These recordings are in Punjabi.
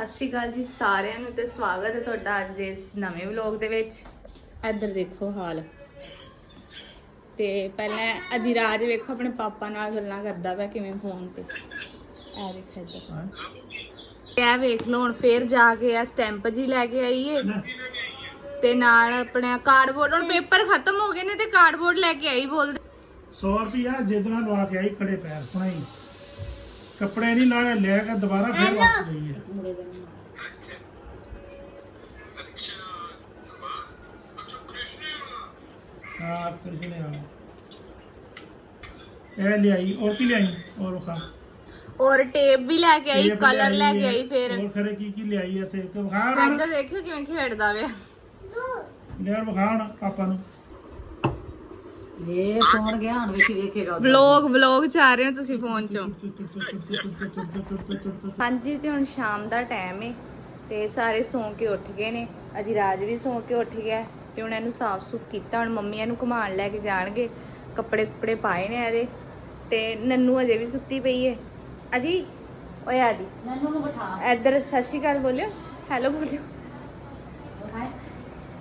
ਸਤਿ ਸ਼੍ਰੀ ਅਕਾਲ ਜੀ ਸਾਰਿਆਂ ਨੂੰ ਤੇ ਸਵਾਗਤ ਹੈ ਤੁਹਾਡਾ ਅੱਜ ਦੇ ਇਸ ਨਵੇਂ ਵਲੌਗ ਦੇ ਵਿੱਚ। ਇੱਧਰ ਦੇਖੋ ਹਾਲ। ਤੇ ਪਹਿਲਾਂ ਅਧਿਰਾਜ ਵੇਖੋ ਆਪਣੇ ਪਾਪਾ ਨਾਲ ਗੱਲਾਂ ਕਰਦਾ ਪਿਆ ਕਿਵੇਂ ਫੋਨ ਤੇ। ਆ ਦੇਖ ਇੱਧਰ। ਇਹ ਵੇਖ ਲਓ ਹੁਣ ਫੇਰ ਜਾ ਕੇ ਆ ਸਟੈਂਪ ਜੀ ਲੈ ਕੇ ਆਈਏ। ਤੇ ਨਾਲ ਆਪਣਾ ਕਾਰਡਬੋਰਡ ਹੁਣ ਪੇਪਰ ਖਤਮ ਹੋ ਗਏ ਨੇ ਤੇ ਕਾਰਡਬੋਰਡ ਲੈ ਕੇ ਆਈ ਬੋਲਦੇ। 100 ਰੁਪਿਆ ਜਿੱਦਣਾ ਲਵਾ ਕੇ ਆਈ ਖੜੇ ਪੈਰ ਸੁਣਾਈ ਕੱਪੜੇ ਨਹੀਂ ਲਾਏ ਲੈ ਕੇ ਦੁਬਾਰਾ ਫੇਰ ਵਾਪਸ ਗਈ ਹੈ। ਹਾਂ ਕ੍ਰਿਸ਼ਨ ਆਣਾ ਇਹ ਲਿਆਈ ਔਰ ਕੀ ਲਿਆਈ? ਔਰ ਖਾ। ਔਰ ਟੇਪ ਵੀ ਲੈ ਕੇ ਆਈ ਕਲਰ ਲੈ ਕੇ। ਆਈ ਫੇਰ। ਔਰ ਖਰੇ ਕੀ ਕੀ ਲਿਆਈ ਇੱਥੇ? ਤੇ ਵਿਖਾ ਇੱਧਰ ਦੇਖਿਓ ਕਿਵੇਂ ਖੇਡਦਾ ਵੇ ਯਾਰ ਵਿਖਾ ਹੁਣ ਪਾਪਾ ਨੂੰ। ਇਹ ਕੌਣ ਗਿਆ ਹੁਣ ਵੇਖੀ ਵੇਖੇਗਾ। ਵਲੌਗ ਵਲੌਗ ਚ ਆ ਰਹੇ ਹੋ ਤੁਸੀਂ ਫੋਨ ਚੋਂ ਹਾਂਜੀ ਤੇ ਹੁਣ ਸ਼ਾਮ ਦਾ ਟਾਈਮ ਏ ਤੇ ਸਾਰੇ ਸੌਂ ਕੇ ਉੱਠ ਗਏ ਨੇ ਅਧਿਰਾਜ ਵੀ ਸੌਂ ਕੇ ਉੱਠ ਗਿਆ ਤੇ ਹੁਣ ਇਹਨੂੰ ਸਾਫ਼ ਸੁਥ ਕੀਤਾ ਹੁਣ ਮੰਮੀ ਇਹਨੂੰ ਘੁਮਾਉਣ ਲੈ ਕੇ ਜਾਣਗੇ ਕੱਪੜੇ ਕੁਪੜੇ ਪਾਏ ਨੇ ਇਹਦੇ ਤੇ ਨੰਨੂ ਅਜੇ ਵੀ ਸੁੱਤੀ ਪਈ ਏ ਅਜੀ ਓਏ ਆਦੀ ਨੰਨੂ ਨੂੰ ਬਿਠਾ ਇੱਧਰ ਸਤਿ ਸ਼੍ਰੀ ਅਕਾਲ ਬੋਲਿਓ ਹੈਲੋ ਬੋਲਿਓ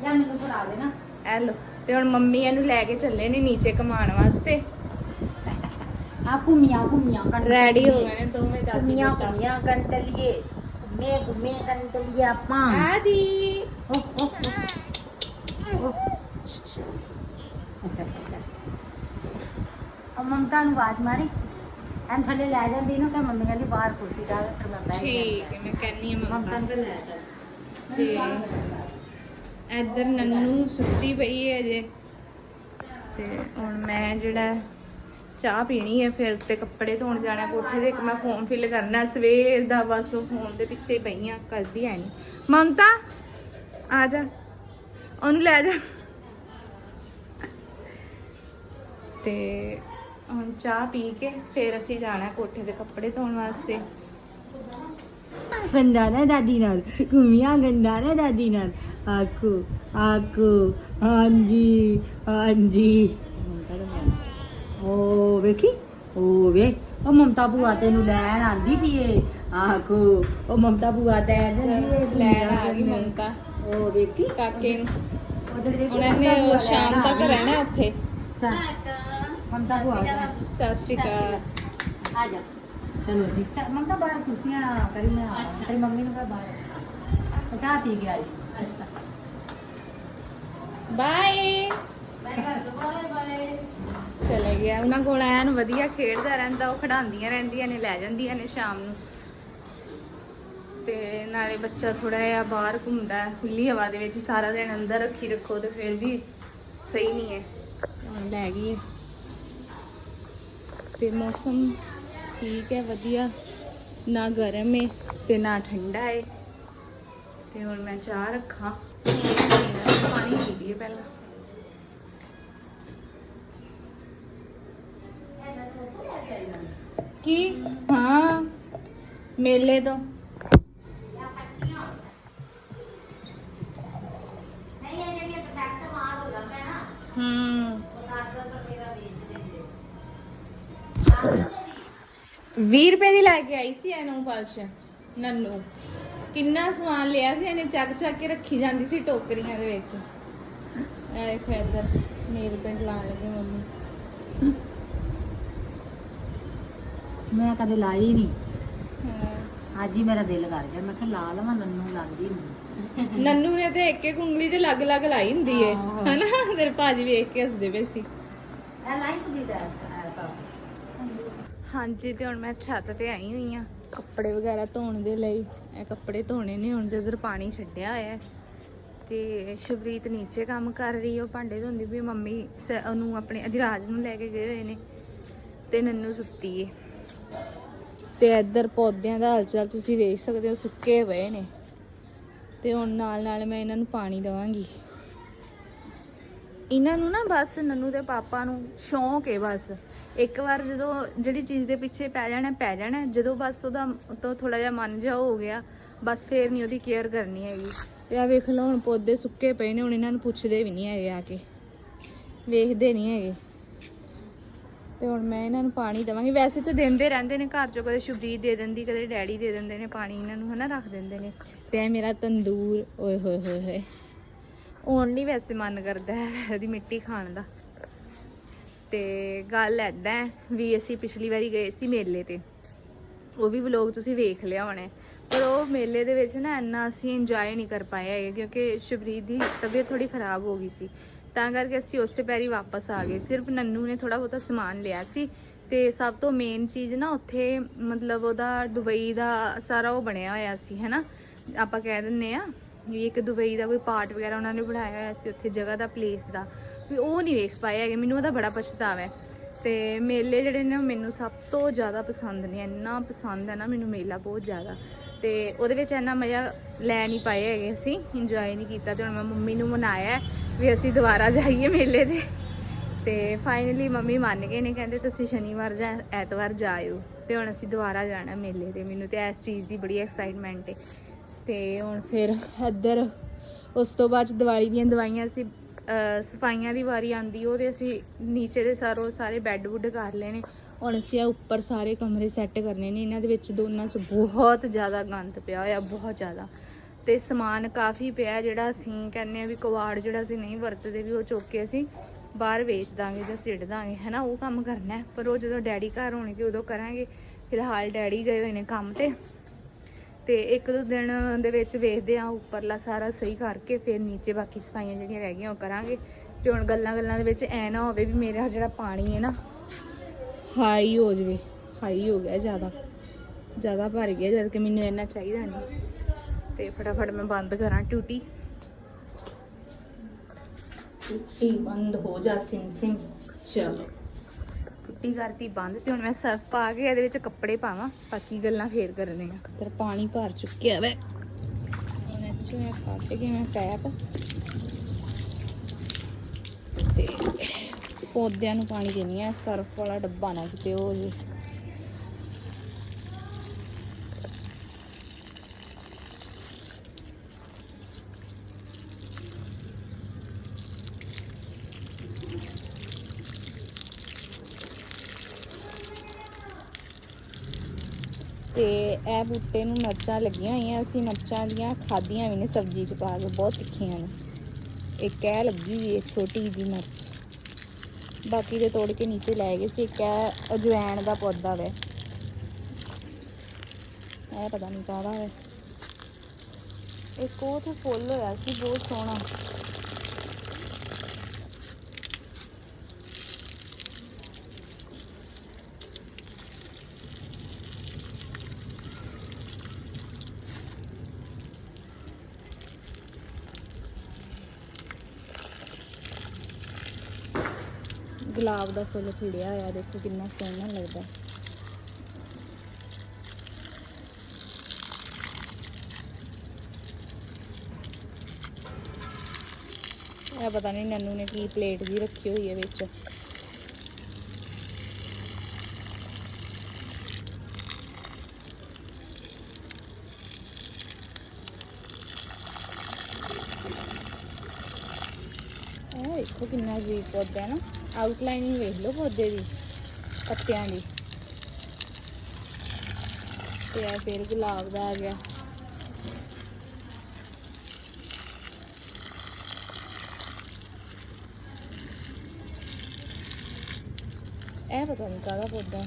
ਮੈਨੂੰ ਹੈਲੋ ਤੇ ਹੁਣ ਮੰਮੀ ਇਹਨੂੰ ਲੈ ਕੇ ਚੱਲੇ ਨੇ ਨੀਚੇ ਘੁਮਾਉਣ ਵਾਸਤੇ। ਆ ਘੁੰਮੀਆਂ ਘੁੰਮੀਆਂ ਕਰਨ ਰੈਡੀ ਹੋ ਗਏ ਨੇ ਦੋਵੇਂ ਦਾਦੀ ਘੁੰਮੀਆਂ ਘੁੰਮੀਆਂ ਕਰਨ ਚੱਲੀਏ। ਘੁੰਮੇ ਘੁੰਮੇ ਕਰਨ ਚੱਲੀਏ ਆਪਾਂ। ਆਦੀ। ਉਹ ਮਮਤਾ ਨੂੰ ਆਵਾਜ਼ ਮਾਰੀ? ਐਂ ਥੱਲੇ ਲੈ ਜਾਂਦੀ ਨੂੰ ਤਾਂ ਮੰਮੀ ਕਹਿੰਦੀ ਬਾਹਰ ਕੁਰਸੀ ਡਾਲ ਫਿਰ ਮੈਂ ਠੀਕ ਹੈ ਮੈਂ ਕਹਿੰਨੀ ਆ ਮਮਤਾ ਮੰਮਾ ਨੂੰ ਤੇ ਲੈ ਚੱਲ ਤੇ ਇੱਧਰ ਨੰਨੂ ਸੁੱਤੀ ਪਈ ਹੈ ਜੇ ਤੇ ਹੁਣ ਮੈਂ ਜਿਹੜਾ ਚਾਹ ਪੀਣੀ ਹੈ, ਫਿਰ ਤੇ ਕੱਪੜੇ ਧੋਣ ਜਾਣਾ ਕੋਠੇ ਦੇ ਇੱਕ ਮੈਂ ਫੋਰਮ ਫਿਲ ਕਰਨਾ, ਸਵੇਰ ਦਾ ਬਸ ਉਹ ਫੋਨ ਦੇ ਪਿੱਛੇ ਹੀ ਪਈ ਆ ਕਰਦੀ ਐ ਨਹੀਂ। ਮਮਤਾ, ਆ ਜਾ। ਉਹਨੂੰ ਲੈ ਜਾ। ਤੇ ਹੁਣ ਚਾਹ ਪੀ ਕੇ ਫਿਰ ਅਸੀਂ ਜਾਣਾ ਕੋਠੇ ਦੇ ਕੱਪੜੇ ਧੋਣ ਵਾਸਤੇ। ਗੰਦਾ ਨਾ ਦਾਦੀ ਨਾਲ, ਘੁੰਮੀਆਂ ਗੰਦਾ ਨਾ ਦਾਦੀ ਨਾਲ। ਆਕੂ ਆਕੂ ਹਾਂਜੀ ਹਾਂਜੀ। ਓ ਵੇਖੀ ਓ ਵੇ ਉਹ ਮਮਤਾ ਭੂਆ ਤੈਨੂੰ ਲੈਣ ਆਂਦੀ ਪੀਏ ਆਕੂ ਉਹ ਮਮਤਾ ਭੂਆ ਤੇ ਲੈਣ ਆ ਗਈ ਮਮਤਾ। ਓ ਵੇਖੀ ਕਾਕੇ। ਨੂੰ ਹੁਣ ਇਹਨੇ ਉਹ ਸ਼ਾਮ ਤੱਕ ਰਹਿਣਾ ਉੱਥੇ। ਮਮਤਾ ਭੂਆ। ਸਤਿ ਸ਼੍ਰੀ ਅਕਾਲ। ਆ ਜਾ। ਚਲੋ ਜੀ ਮਮਤਾ ਬਾਹਰ ਕੁਰਸੀਆਂ ਕਰੀ ਮੈਂ ਤੇਰੀ ਮੰਮੀ ਨੂੰ ਬਾਹਰ। ਚਾਹ ਪੀ ਗਿਆ ਜੀ। ਬਾਏ ਚਲੇ ਗਿਆ। ਉਹਨਾਂ ਕੋਲ ਐਨ ਵਧੀਆ ਖੇਡਦਾ ਰਹਿੰਦਾ ਉਹ ਖੜਾਉਂਦੀਆਂ ਰਹਿੰਦੀਆਂ ਨੇ ਲੈ ਜਾਂਦੀਆਂ ਨੇ ਸ਼ਾਮ ਨੂੰ। ਤੇ ਨਾਲੇ ਬੱਚਾ ਥੋੜਾ ਜਿਹਾ ਬਾਹਰ ਘੁੰਮਦਾ ਖੁੱਲੀ ਹਵਾ ਦੇ ਵਿੱਚ ਸਾਰਾ ਦਿਨ ਅੰਦਰ ਰੱਖੀ ਰੱਖੋ ਤੇ ਫਿਰ ਵੀ ਸਹੀ ਨਹੀਂ ਹੈ। ਲੈ ਗਈ ਹੈ। ਤੇ ਮੌਸਮ ਠੀਕ ਹੈ ਵਧੀਆ। ਨਾ ਗਰਮ ਹੈ ਤੇ ਨਾ ਠੰਡਾ ਹੈ। ਤੇ ਹੁਣ ਮੈਂ ਚਾਹ ਰੱਖਾਂ। ਪਾਣੀ ਪੀ ਲਈਏ ਪਹਿਲਾਂ। ਕੀ? ਹਾਂ। ਮੇਲੇ ਤੋਂ। ਹੂੰ। 20 ਰੁਪਏ ਦੀ ਲੈ ਕੇ ਆਈ ਸੀ ਇਹਨੂੰ ਪਲਸ਼ ਨੰਨੂ। ਕਿੰਨਾ ਸਮਾਨ ਲਿਆ ਸੀ ਇਹਨੇ ਚੱਕ ਚੱਕ ਕੇ ਰੱਖੀ ਜਾਂਦੀ ਸੀ ਟੋਕਰੀਆਂ ਦੇ ਵਿੱਚ। ਦੇਖੋ ਇੱਧਰ ਨੀਲ ਪੇਂਟ ਲਾਉਣ ਲੱਗੇ ਮੰਮੀ। ਮੈਂ ਕਦੇ ਲਾਈ ਨਹੀਂ ਹਾਂ। ਅੱਜ ਹੀ ਮੇਰਾ ਦਿਲ ਕਰ ਗਿਆ ਮੈਂ ਕਿਹਾ ਲਾ ਲਵਾਂ ਨੰਨੂ ਲਾਂਦੀ ਨਹੀਂ ਨੰਨੂ ਨੇ ਤੇ ਇੱਕ ਇੱਕ ਉਂਗਲੀ ਤੇ ਲੱਗ ਲੱਗ ਲਾਈ ਹੁੰਦੀ ਏ। ਹਨਾ ਤੇਰੇ ਭਾਜੀ ਵੇਖ ਕੇ ਹੱਸਦੇ ਪਏ ਸੀ। ਇਹ ਲਾਈ ਸੁਦੀ ਦਾ ਐਸਾ ਹਾਂਜੀ, ਤੇ ਹੁਣ ਮੈਂ ਛੱਤ ਤੇ ਆਈ ਹੋਈ ਆ। ਕੱਪੜੇ ਵਗੈਰਾ ਧੋਣ ਦੇ ਲਈ। ਇਹ ਕੱਪੜੇ ਧੋਣੇ ਨੇ, ਹੁਣ ਜਦੋਂ ਪਾਣੀ ਛੱਡਿਆ ਹੋਇਆ ਹੈ। ਤੇ ਸ਼ਬਰੀਤ ਨੀਚੇ ਕੰਮ ਕਰ ਰਹੀ ਉਹ ਭਾਂਡੇ ਧੋਂਦੀ ਵੀ ਮੰਮੀ ਸ- ਉਹਨੂੰ ਆਪਣੇ ਅਧਿਰਾਜ ਨੂੰ ਲੈ ਕੇ ਗਏ ਹੋਏ ਨੇ, ਤੇ ਨੰਨੂ ਸੁੱਤੀ ਏ। ਤੇ ਇੱਧਰ ਪੌਦਿਆਂ ਦਾ ਹਾਲਚਾਲ ਤੁਸੀਂ ਵੇਖ ਸਕਦੇ ਹੋ, ਸੁੱਕੇ ਪਏ ਨੇ। ਤੇ ਹੁਣ ਨਾਲ ਨਾਲ ਮੈਂ ਇਹਨਾਂ ਨੂੰ ਪਾਣੀ ਦਵਾਂਗੀ। ਇਹਨਾਂ ਨੂੰ ਨਾ ਬਸ ਨੰਨੂ ਦੇ ਪਾਪਾ ਨੂੰ ਸ਼ੌਂਕ ਹੈ ਬਸ। ਇੱਕ ਵਾਰ ਜਦੋਂ ਜਿਹੜੀ ਚੀਜ਼ ਦੇ ਪਿੱਛੇ ਪੈ ਜਾਣਾ ਪੈ ਜਾਣਾ, ਜਦੋਂ ਬਸ ਉਹਦਾ ਤੋਂ ਥੋੜਾ ਜਿਹਾ ਮਨ ਜਾ ਹੋ ਗਿਆ, ਬਸ ਫੇਰ ਨਹੀਂ ਉਹਦੀ ਕੇਅਰ ਕਰਨੀ ਹੈਗੀ। ਤੇ ਆ ਵੇਖ ਲਓ, ਹੁਣ ਪੌਦੇ ਸੁੱਕੇ ਪਏ ਨੇ, ਹੁਣ ਇਹਨਾਂ ਨੂੰ ਪੁੱਛਦੇ ਵੀ ਨਹੀਂ ਹੈਗੇ ਆ ਕੇ। ਵੇਖਦੇ ਨਹੀਂ ਹੈਗੇ। ਤੇ ਹੁਣ ਮੈਂ ਇਹਨਾਂ ਨੂੰ ਪਾਣੀ ਦੇਵਾਂਗੀ। ਵੈਸੇ ਤਾਂ ਦਿੰਦੇ ਰਹਿੰਦੇ ਨੇ ਘਰ ਚੋਂ, ਕਦੇ ਸ਼ੁਭਰੀਤ ਦੇ ਦਿੰਦੀ, ਕਦੇ ਡੈਡੀ ਦੇ ਦਿੰਦੇ ਨੇ ਪਾਣੀ, ਇਹਨਾਂ ਨੂੰ ਹਨਾ ਰੱਖ ਦਿੰਦੇ ਨੇ। ਤੇ ਇਹ ਮੇਰਾ ਤੰਦੂਰ, ਓਏ ਹੋਏ ਹੋਏ ਹੋਏ। ਓਨਲੀ ਵੈਸੇ ਮਨ ਕਰਦਾ ਹੈ ਉਹਦੀ ਮਿੱਟੀ ਖਾਣ ਦਾ। ਤੇ ਗੱਲ ਐਦਾਂ ਵੀ ਅਸੀਂ ਪਿਛਲੀ ਵਾਰੀ ਗਏ ਸੀ ਮੇਲੇ ਤੇ। ਉਹ ਵੀ ਵਲੋਗ ਤੁਸੀਂ ਵੇਖ ਲਿਆ ਹੋਣਾ ਪਰ ਉਹ ਮੇਲੇ ਦੇ ਵਿੱਚ ਨਾ ਇੰਨਾ ਅਸੀਂ ਇੰਜੋਏ ਨਹੀਂ ਕਰ ਪਾਏ ਹੈਗੇ ਕਿਉਂਕਿ ਸ਼ਬਰੀਤ ਦੀ ਤਬੀਅਤ ਥੋੜੀ ਖਰਾਬ ਹੋ ਗਈ ਸੀ। ਤਾਂ ਕਰਕੇ ਅਸੀਂ ਉਸੇ ਪੈਰੀ ਵਾਪਸ ਆ ਗਏ। ਸਿਰਫ ਨੰਨੂ ਨੇ ਥੋੜਾ ਬਹੁਤਾ ਸਮਾਨ ਲਿਆ ਸੀ ਤੇ ਸਭ ਤੋਂ ਮੇਨ ਚੀਜ਼ ਨਾ ਉੱਥੇ ਮਤਲਬ ਉਹਦਾ ਦੁਬਈ ਦਾ ਸਾਰਾ ਉਹ ਬਣਿਆ ਹੋਇਆ ਸੀ ਹੈਨਾ ਆਪਾਂ ਕਹਿ ਦਿੰਨੇ ਆ ਵੀ ਇੱਕ ਦੁਬਈ ਦਾ ਕੋਈ ਪਾਰਟ ਵਗੈਰਾ ਉਹਨਾਂ ਨੇ ਬਣਾਇਆ ਹੋਇਆ ਸੀ ਉੱਥੇ ਜਗ੍ਹਾ ਦਾ ਪਲੇਸ ਦਾ। ਵੀ ਉਹ ਨਹੀਂ ਵੇਖ ਪਾਏ ਹੈਗੇ, ਮੈਨੂੰ ਉਹਦਾ ਬੜਾ ਪਛਤਾਵਾ ਹੈ। ਤੇ ਮੇਲੇ ਜਿਹੜੇ ਨੇ ਉਹ ਮੈਨੂੰ ਸਭ ਤੋਂ ਜ਼ਿਆਦਾ ਪਸੰਦ ਨੇ, ਇੰਨਾ ਪਸੰਦ ਹੈ ਨਾ ਮੈਨੂੰ ਮੇਲਾ ਬਹੁਤ ਜ਼ਿਆਦਾ। ਤੇ ਉਹਦੇ ਵਿੱਚ ਇੰਨਾ ਮਜ਼ਾ ਲੈ ਨਹੀਂ ਪਾਏ ਹੈਗੇ ਅਸੀਂ ਇੰਜੋਏ ਨਹੀਂ ਕੀਤਾ ਤੇ ਹੁਣ ਮੈਂ ਮੰਮੀ ਨੂੰ ਮਨਾਇਆ ਵੀ ਅਸੀਂ ਦੁਬਾਰਾ ਜਾਈਏ ਮੇਲੇ ਤੇ। ਤੇ ਫਾਈਨਲੀ ਮੰਮੀ ਮੰਨ ਗਏ ਨੇ, ਕਹਿੰਦੇ ਤੁਸੀਂ ਸ਼ਨੀਵਾਰ ਜਾਂ ਐਤਵਾਰ ਜਾਇਓ ਤੇ ਹੁਣ ਅਸੀਂ ਦੁਬਾਰਾ ਜਾਣਾ ਮੇਲੇ ਤੇ। ਮੈਨੂੰ ਤੇ ਇਸ ਚੀਜ਼ ਦੀ ਬੜੀ ਐਕਸਾਈਟਮੈਂਟ ਹੈ। ਤੇ ਹੁਣ ਫਿਰ ਇੱਧਰ ਉਸ ਤੋਂ ਬਾਅਦ 'ਚ ਦੀਵਾਲੀ ਦੀਆਂ ਦਵਾਈਆਂ ਅਸੀਂ ਸਫਾਈਆਂ ਦੀ ਵਾਰੀ ਆਂਦੀ ਉਹਦੇ ਅਸੀਂ ਨੀਚੇ ਦੇ ਸਾਰੋ ਸਾਰੇ ਬੈੱਡ ਵੁੱਡ ਕਰ ਲਏ ਨੇ ਹੁਣ ਅਸੀਂ ਆ ਉੱਪਰ ਸਾਰੇ ਕਮਰੇ ਸੈੱਟ ਕਰਨੇ ਨੇ। ਇਹਨਾਂ ਦੇ ਵਿੱਚ ਦੋਨਾਂ 'ਚ ਬਹੁਤ ਜ਼ਿਆਦਾ ਗੰਦ ਪਿਆ ਹੋਇਆ, ਬਹੁਤ ਜ਼ਿਆਦਾ। ਤੇ ਸਮਾਨ ਕਾਫੀ ਪਿਆ ਜਿਹੜਾ ਅਸੀਂ ਕਹਿੰਨੇ ਆ ਵੀ ਕਵਾੜ ਜਿਹੜਾ ਅਸੀਂ ਨਹੀਂ ਵਰਤਦੇ ਵੀ ਉਹ ਚੁੱਕ ਕੇ ਅਸੀਂ ਬਾਹਰ ਵੇਚ ਦਾਂਗੇ ਜਾਂ ਸਿੱਟ ਦਾਂਗੇ, ਹੈਨਾ? ਉਹ ਕੰਮ ਕਰਨਾ ਪਰ ਉਹ ਜਦੋਂ ਡੈਡੀ ਘਰ ਹੋਣਗੇ ਉਦੋਂ ਕਰਾਂਗੇ। ਫਿਲਹਾਲ ਡੈਡੀ ਗਏ ਹੋਏ ਨੇ ਕੰਮ ਤੇ। ਤੇ ਇੱਕ ਦੋ ਦਿਨ ਦੇ ਵਿੱਚ ਵੇਖਦੇ ਆ ਉੱਪਰਲਾ ਸਾਰਾ ਸਹੀ ਕਰਕੇ ਫਿਰ ਨੀਚੇ ਬਾਕੀ ਸਫਾਈਆਂ ਜਿਹੜੀਆਂ ਰਹਿ ਗਈਆਂ ਉਹ ਕਰਾਂਗੇ। ਤੇ ਹੁਣ ਗੱਲਾਂ ਗੱਲਾਂ ਦੇ ਵਿੱਚ ਐ ਨਾ ਹੋਵੇ ਵੀ ਮੇਰਾ ਜਿਹੜਾ ਪਾਣੀ ਹੈ ਨਾ ਹਾਈ ਹੋ ਜਵੇ ਹਾਈ ਹੋ ਗਿਆ ਜ਼ਿਆਦਾ। ਜ਼ਿਆਦਾ ਭਰ ਗਿਆ ਜਦ ਕਿ ਮੈਨੂੰ ਇੰਨਾ ਚਾਹੀਦਾ ਨਹੀਂ। ਤੇ ਫਟਾਫਟ ਮੈਂ ਬੰਦ ਕਰਾਂ ਟੂਟੀ ਟੂਟੀ ਬੰਦ ਹੋ ਜਾ, ਸਿਮ ਸਿਮ। ਚਲੋ। ਟੁੱਟੀ ਕਰਤੀ ਬੰਦ ਤੇ ਹੁਣ ਮੈਂ ਸਰਫ ਪਾ ਕੇ ਇਹਦੇ ਵਿੱਚ ਕੱਪੜੇ ਪਾਵਾਂ ਬਾਕੀ ਗੱਲਾਂ ਫੇਰ ਕਰਨੇ ਆ। ਤੇ ਪਾਣੀ ਭਰ ਚੁੱਕਿਆ ਵੇ। ਹੁਣ ਚੋਂ ਮੈਂ ਕੱਢ ਕੇ ਮੈਂ ਪੈਪ ਤੇ ਪੌਦਿਆਂ ਨੂੰ ਪਾਣੀ ਦੇਣੀ ਆ ਸਰਫ ਵਾਲਾ ਡੱਬਾ ਨਾ ਕਿਤੇ ਉਹ ਜੇ ਤੇ ਇਹ ਬੂਟੇ ਨੂੰ ਮਿਰਚਾਂ ਲੱਗੀਆਂ ਹੋਈਆਂ, ਅਸੀਂ ਮਿਰਚਾਂ ਦੀਆਂ ਖਾਧੀਆਂ ਵੀ ਨੇ, ਸਬਜ਼ੀ ਚ ਪਾ ਕੇ, ਬਹੁਤ ਤਿੱਖੀਆਂ ਨੇ। ਇੱਕ ਇਹ ਲੱਗੀ ਵੀ ਇੱਕ ਛੋਟੀ ਜੀ ਮਿਰਚ। ਬਾਕੀ ਦੇ ਤੋੜ ਕੇ ਨੀਚੇ ਲੈ ਗਏ ਸੀ, ਇੱਕ ਇਹ ਅਜਵਾਇਣ ਦਾ ਪੌਦਾ ਵੇ। ਇਹ ਪਤਾ ਨਹੀਂ ਕਾਹਦਾ ਹੈ ਇੱਕ ਉਹ ਤੇ ਫੁੱਲ ਹੋਇਆ ਸੀ, ਬਹੁਤ ਸੋਹਣਾ। ਗੁਲਾਬ ਦਾ ਫੁੱਲ ਖਿੜਿਆ ਹੋਇਆ, ਦੇਖੋ ਕਿੰਨਾ ਸੋਹਣਾ ਲੱਗਦਾ। ਇਹ ਪਤਾ ਨਹੀਂ ਨੰਨੂ ਨੇ ਕੀ ਪਲੇਟ ਜੀ ਰੱਖੀ ਹੋਈ ਹੈ ਵਿੱਚ। ਇਹ ਵੇਖੋ ਕਿੰਨਾ ਅਜੀਬ ਪੌਦਾ ਹੈ ਨਾ। ਆਊਟਲਾਈਨਿੰਗ ਵੇਖ ਲਓ ਪੌਦੇ ਦੀ, ਪੱਤਿਆਂ ਦੀ। ਤੇ ਆ ਫਿਰ ਗੁਲਾਬ ਦਾ ਆ ਗਿਆ। ਇਹ ਪਤਾ ਨਹੀਂ ਕਾਹਦਾ ਪੌਦਾ।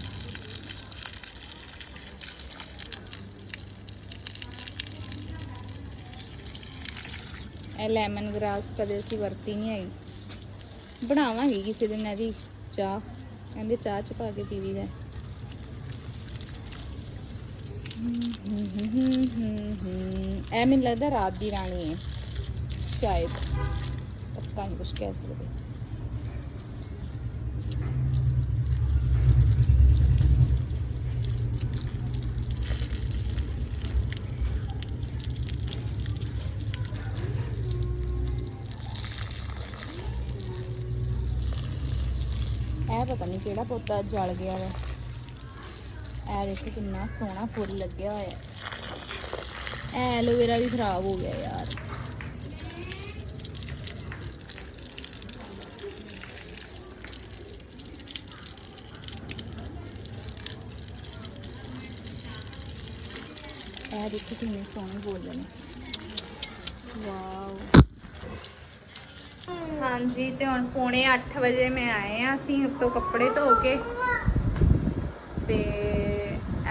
ਇਹ ਲੈਮਨ ਗ੍ਰਾਸ ਕਦੇ ਅਸੀਂ ਵਰਤੀ ਨਹੀਂ ਆਈ ਬਣਾਵਾਂਗੀ ਕਿਸੇ ਦਿਨ ਇਹਦੀ ਚਾਹ। ਕਹਿੰਦੇ ਚਾਹ ਚ ਪਾ ਕੇ ਪੀਵੀ ਦਾ ਇਹ ਮੈਨੂੰ ਲੱਗਦਾ ਰਾਤ ਦੀ ਰਾਣੀ ਹੈ ਸ਼ਾਇਦ। ਪੱਕਾ ਨਹੀਂ ਕੁਝ ਕਹਿ ਸਕਦੇ। ਪਤਾ ਨਹੀਂ ਕਿਹੜਾ ਪੋਤਾ ਜਲ ਗਿਆ ਵਾ ਐ ਦੇਖੋ ਕਿੰਨਾ ਸੋਹਣਾ ਫੁੱਲ ਲੱਗਿਆ ਹੋਇਆ ਐ ਐਲੋਵੇਰਾ ਵੀ ਖਰਾਬ ਹੋ ਗਿਆ ਯਾਰ ਐ ਦੇਖੋ ਕਿੰਨੇ ਸੋਹਣੇ ਬੋਲ ਰਹੇ ਨੇ ਵਾਓ ਹਾਂਜੀ ਤੇ ਹੁਣ ਪੌਣੇ 8 ਵਜੇ ਮੈਂ ਆਏ ਆ ਅਸੀਂ ਉੱਤੋਂ ਕੱਪੜੇ ਧੋ ਕੇ। ਤੇ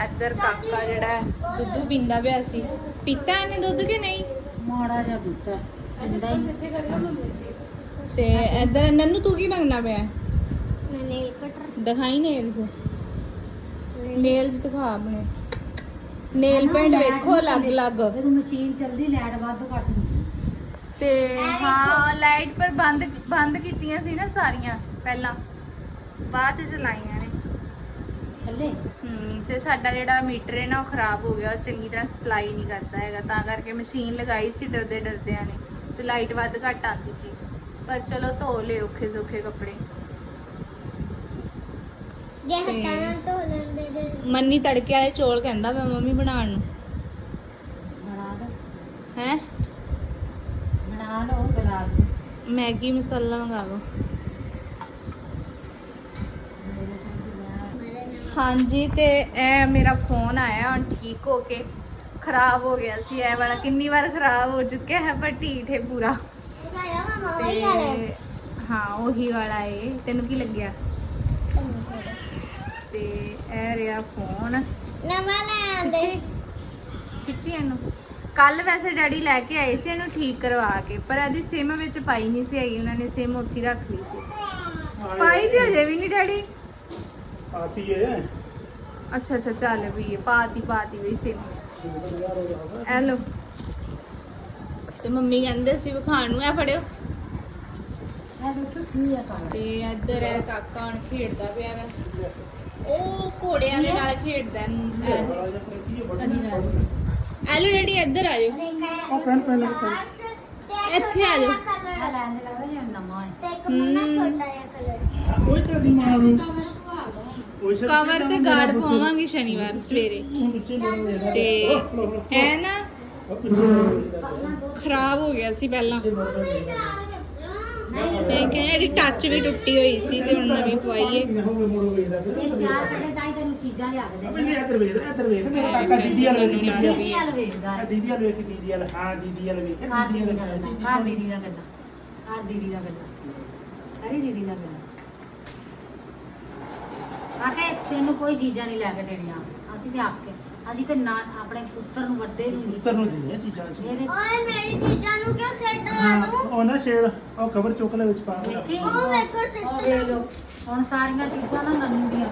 ਇੱਧਰ ਕਾਕਾ ਜਿਹੜਾ ਦੁੱਧ ਪੀਂਦਾ ਪਿਆ ਸੀ। ਪੀਤਾ ਇਹਨੇ ਦੁੱਧ ਕਿ ਨਹੀਂ? ਮਾੜਾ ਜਿਹਾ ਪੀਤਾ ਹੀ ਤੇ ਇੱਧਰ ਨੰਨੂ ਤੂੰ ਕੀ ਮੰਗਣਾ ਪਿਆ? ਨੇਲ ਕਟਰ ਦਿਖਾਈ ਨੇਲਸ ਨੇਲਸ ਦਿਖਾ ਆਪਣੇ। ਨੇਲ ਪੈਂਟ ਵੇਖੋ ਅਲੱਗ ਅਲੱਗ ਮਸ਼ੀਨ ਚੱਲਦੀ ਲੈਟ ਵੱਧ ਘੱਟ ਤੇ ਹਾਂ ਲਾਈਟ ਪਰ ਬੰਦ ਬੰਦ ਕੀਤੀਆਂ ਸੀ ਨਾ ਸਾਰੀਆਂ ਪਹਿਲਾਂ। ਬਾਅਦ ਚ ਚਲਾਈਆਂ ਨੇ। ਥੱਲੇ? ਹਮ, ਤੇ ਸਾਡਾ ਜਿਹੜਾ ਮੀਟਰ ਹੈ ਨਾ ਉਹ ਖਰਾਬ ਹੋ ਗਿਆ। ਉਹ ਚੰਗੀ ਤਰ੍ਹਾਂ ਸਪਲਾਈ ਨਹੀਂ ਕਰਦਾ ਹੈਗਾ। ਤਾਂ ਕਰਕੇ ਮਸ਼ੀਨ ਲਗਾਈ ਸੀ ਡਰਦੇ ਡਰਦਿਆਂ ਨੇ। ਤੇ ਲਾਈਟ ਵੱਧ ਘੱਟ ਆਉਂਦੀ ਸੀ। ਪਰ ਚਲੋ ਧੋ ਲਏ ਔਖੇ ਸੌਖੇ ਕੱਪੜੇ। ਜੇ ਤੇ- ਹੱਥਾਂ ਨਾਲ ਧੋ ਲੈਂਦੇ ਜੇ। ਮੰਨੀ ਤੜਕੇ ਵਾਲੇ ਚੌਲ ਕਹਿੰਦਾ ਮੈਂ ਮੰਮੀ ਬਣਾਉਣ ਨੂੰ। ਬਣਾ ਦੋ। ਹੈ ਬਣਾ ਲਓ ਗਲਾਸ ਮੈਗੀ ਮਸਾਲਾ ਮੰਗਾ ਲਓ। ਹਾਂਜੀ ਤੇ ਇਹ ਮੇਰਾ ਫੋਨ ਆਇਆ ਹੁਣ ਠੀਕ ਹੋ ਕੇ ਖਰਾਬ ਹੋ ਗਿਆ ਸੀ ਇਹ ਵਾਲਾ ਕਿੰਨੀ ਵਾਰ ਖਰਾਬ ਹੋ ਚੁੱਕਿਆ ਹੈ ਪਰ ਠੀਕ ਹੈ ਪੂਰਾ। ਤੇ ਹਾਂ ਉਹੀ ਵਾਲਾ ਏ। ਤੈਨੂੰ ਕੀ ਲੱਗਿਆ? ਤੇ ਇਹ ਰਿਹਾ ਫੋਨ। ਨਵਾਂ ਲੈ ਆਂਦੇ। ਖਿੱਚੀ ਇਹਨੂੰ? ਕੱਲ ਵੈਸੇ ਡੈਡੀ ਲੈ ਕੇ ਆਏ ਸੀ ਇਹਨੂੰ ਠੀਕ ਕਰਵਾ ਕੇ ਪਰ ਇਹਦੀ ਸਿਮ ਵਿੱਚ ਪਾਈ ਨਹੀਂ ਸੀ ਹੈਗੀ ਉਹਨਾਂ ਨੇ ਸਿਮ ਉੱਥੇ ਰੱਖ ਲਈ ਸੀ। ਪਾਈ ਤੇ ਅਜੇ ਵੀ ਨਹੀਂ ਡੈਡੀ? ਆਤੀ ਹੈ। ਅੱਛਾ ਅੱਛਾ ਚੱਲ ਵੀ ਇਹ ਪਾਤੀ ਪਾਤੀ ਵੀ ਸਿਮ ਹੈਲੋ ਤੇ ਮੰਮੀ ਕਹਿੰਦੇ ਸੀ ਵਿਖਾਣ ਨੂੰ ਇਹ ਫੜਿਓ। ਇਹ ਦੇਖੋ ਕੀ ਆ ਕਾਲਾ ਤੇ ਇੱਧਰ ਹੈ ਕਾਕਾ ਹੁਣ ਖੇਡਦਾ ਪਿਆ ਵਾ। ਉਹ ਘੋੜਿਆਂ ਦੇ ਨਾਲ ਖੇਡਦਾ ਹੈ ਕਦੀ ਨਾਲ। ਹੈਲੋ ਡੈਡੀ ਇੱਧਰ ਆ ਜਾਓ। ਉਹ ਪੈਨ ਪੈਨ ਇੱਥੇ ਆ ਜਾਓ। ਤੇ ਇੱਕ ਮੁੰਨਾ। ਛੋਟਾ ਜਿਹਾ ਕਲਰ ਕੋਈ ਤਾਂ ਦੀ ਮਾਂ ਨੂੰ ਕੋਈ ਸਿਰ ਕਵਰ ਤੇ ਗਾਰਡ ਪਾਵਾਂਗੇ ਸ਼ਨੀਵਾਰ ਸਵੇਰੇ। ਤੇ ਇਹ ਨਾ? ਖਰਾਬ ਹੋ ਗਿਆ ਸੀ ਪਹਿਲਾਂ। ਮੈਂ ਕਿਹਾ ਇਹਦੀ ਟੱਚ ਵੀ ਟੁੱਟੀ ਹੋਈ ਸੀ ਤੇ ਹੁਣ ਨਵੀਂ ਪਵਾਈ ਤੈਨੂੰ ਦੀਦੀ ਨਾਲ ਗੱਲਾਂ ਘਰ ਦੀਦੀ ਨਾਲ ਗੱਲਾਂ ਦੀਦੀ ਨਾਲ ਤੈਨੂੰ ਕੋਈ ਚੀਜ਼ਾਂ ਨਹੀਂ ਲੈ ਕੇ ਦੇਣੀਆਂ ਅਸੀਂ ਤੇ ਆਪਕੇ ਅਸੀਂ ਤੇ ਨਾ ਆਪਣੇ ਪੁੱਤਰ ਨੂੰ ਵੱਡੇ ਨੂੰ ਜੀ ਨੂੰ ਦਿੰਦੇ ਚੀਜ਼ਾਂ ਓਏ, ਮੇਰੀ ਚੀਜ਼ਾਂ ਹਾਂ ਦੂੰ ਉਹ ਨਾ ਛੇੜ ਉਹ ਕਵਰ ਚੁੱਕ ਲੈ ਵਿੱਚ ਪਾ ਦੇ ਦੇਖੀ। ਉਹ ਵੇਖੋ ਵੇਖ ਲਓ। ਹੁਣ ਸਾਰੀਆਂ ਚੀਜ਼ਾਂ ਨਾ ਨੰਨੂ ਦੀਆਂ।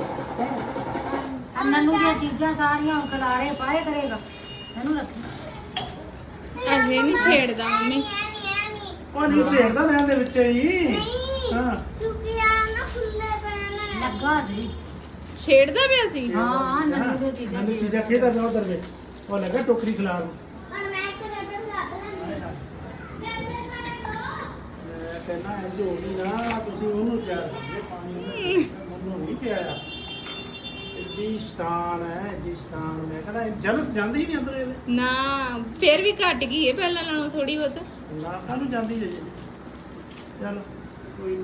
ਆ ਨੰਨੂ ਦੀਆਂ ਚੀਜ਼ਾਂ ਸਾਰੀਆਂ ਖਲਾਰੇ ਪਾਏ ਕਰੇਗਾ। ਇਹਨੂੰ ਰੱਖੀ। ਅਜੇ ਨਹੀਂ ਛੇੜਦਾ ਮੰਮੀ। ਨਹੀਂ ਉਹ ਨਹੀਂ ਛੇੜਦਾ ਰਹਿਣ ਦੇ ਵਿੱਚ ਹੀ। ਨਹੀਂ ਹਾਂ। ਕਿਉਂਕਿ ਆ ਨਾ ਖੁੱਲੇ ਪੈਣ ਲੱਗਾ ਸੀ। ਛੇੜਦਾ ਪਿਆ ਸੀ? ਹਾਂ ਨੰਨੂ ਦੀਆਂ ਚੀਜ਼ਾਂ ਨੰਨੂ ਚੀਜ਼ਾਂ ਖੇਦਾ ਜਾ ਉਧਰ ਉਹ ਲੱਗਾ ਟੋਕਰੀ ਖਿਲਾਰ ਨੂੰ ਔਰ ਮੈਂ ਇੱਕ ਰਬੜ ਲੱਭ ਲੈਂਦੀ ਰਬੜ ਵਾਲਾ ਮੈਂ ਕਹਿੰਦਾ ਇੰਜ ਹੋ ਗਈ ਨਾ ਤੁਸੀਂ ਉਹਨੂੰ ਪਿਆਰ ਕਰਦੇ ਪਾਣੀ ਉਹਨੂੰ ਉਹਨੂੰ ਨਹੀਂ ਪਿਆਇਆ ਇੱਡੀ ਸਟਾਨ ਹੈ ਜੀ ਸਟਾਨ ਮੈਂ ਕਹਿੰਦਾ ਜਲਸ ਜਾਂਦੀ ਹੀ ਨਹੀਂ ਅੰਦਰ ਇਹਦੇ। ਨਾ ਫਿਰ ਵੀ ਘਟ ਗਈ ਪਹਿਲਾਂ ਨਾਲੋਂ ਥੋੜੀ ਬਹੁਤ। ਨਾ ਕਾਹਨੂੰ ਜਾਂਦੀ ਜੇ। ਚੱਲ ਕੋਈ ਨੀ।